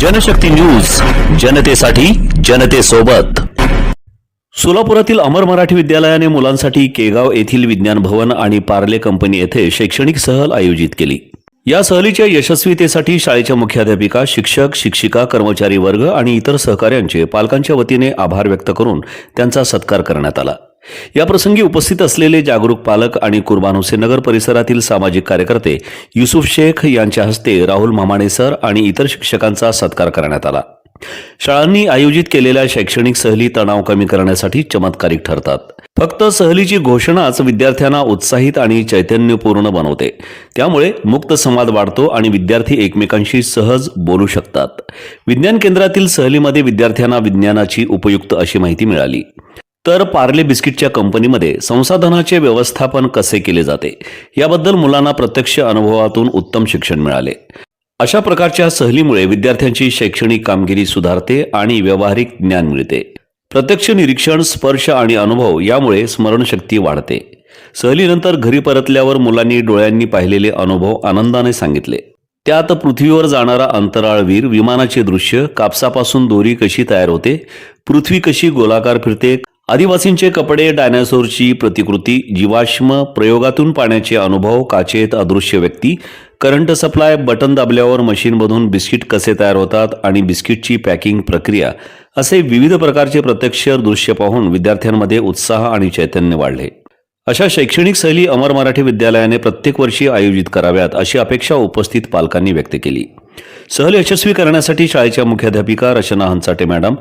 Janshakti news जनतेसाठी जनतेसोबत. सोलापुरातील अमर मराठी विद्यालयाने मुलांसाठी केगाव येथील विज्ञान भवन आणि पार्ले कंपनी येथे शैक्षणिक सहल आयोजित केली. या सहलीच्या यशस्वीतेसाठी शाळेच्या मुख्याध्यापिका शिक्षक शिक्षिका कर्मचारी वर्ग आणि इतर सहकाऱ्यांचे पालकांच्या वतीने आभार व्यक्त करून त्यांचा सत्कार करण्यात आला. या प्रसंगी उपस्थित असलेले जागरूक पालक आणि कुर्बान हुसेन नगर परिसरातील सामाजिक कार्यकर्ते युसुफ शेख यांच्या हस्ते राहुल मामाणे सर आणि इतर शिक्षकांचा सत्कार करण्यात आला. शाळांनी आयोजित केलेल्या शैक्षणिक सहली तणाव कमी करण्यासाठी चमत्कारिक ठरतात. फक्त सहलीची घोषणाच विद्यार्थ्यांना उत्साहित आणि चैतन्यपूर्ण बनवते. त्यामुळे मुक्त संवाद वाढतो आणि विद्यार्थी एकमेकांशी सहज बोलू शकतात. विज्ञान केंद्रातील सहलीमध्ये विद्यार्थ्यांना विज्ञानाची उपयुक्त अशी माहिती मिळाली. तर पार्ले बिस्किटच्या कंपनीमध्ये संसाधनाचे व्यवस्थापन कसे केले जाते? याबद्दल मुलांना प्रत्यक्ष अनुभवातून उत्तम शिक्षण मिळाले. अशा प्रकारच्या सहलीमुळे विद्यार्थ्यांची शैक्षणिक कामगिरी सुधारते आणि व्यावहारिक ज्ञान मिळते. प्रत्यक्ष निरीक्षण स्पर्श आणि अनुभव यामुळे स्मरणशक्ती वाढते. सहलीनंतर घरी परतल्यावर मुलांनी डोळ्यांनी पाहिलेले अनुभव आनंदाने सांगितले. त्यात पृथ्वीवर जाणारा अंतराळवीर विमानाचे दृश्य कापसापासून दोरी कशी तयार होते पृथ्वी कशी गोलाकार फिरते आदिवासींचे कपडे डायनासोरची प्रतिकृती जीवाश्म प्रयोगातून पाण्याचे अनुभव काचेत अदृश्य व्यक्ती करंट सप्लाय बटन दाबल्यावर मशीनमधून बिस्किट कसे तयार होतात आणि बिस्किटची पॅकिंग प्रक्रिया असे विविध प्रकारचे प्रत्यक्ष दृश्य पाहून विद्यार्थ्यांमध्ये उत्साह आणि चैतन्य वाढले. अशा शैक्षणिक सहली अमर मराठी विद्यालयाने प्रत्येक वर्षी आयोजित कराव्यात अशी अपेक्षा उपस्थित पालकांनी व्यक्त केली. सहल यशस्वी करण्यासाठी शाळेच्या मुख्याध्यापिका Rachana Hanchate madam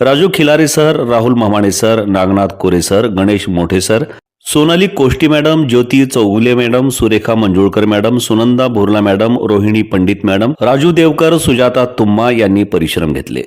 Raju Khilare sir Rahul Mamane sir Nagnath Kore sir Ganesh Mothe sir Sonali Koshti madam Jyoti Chougule madam Surekha Manjulkar madam Sunanda Bhorla madam Rohini Pandit madam Raju Devkar Sujata Tumma यांनी परिश्रम घेतले.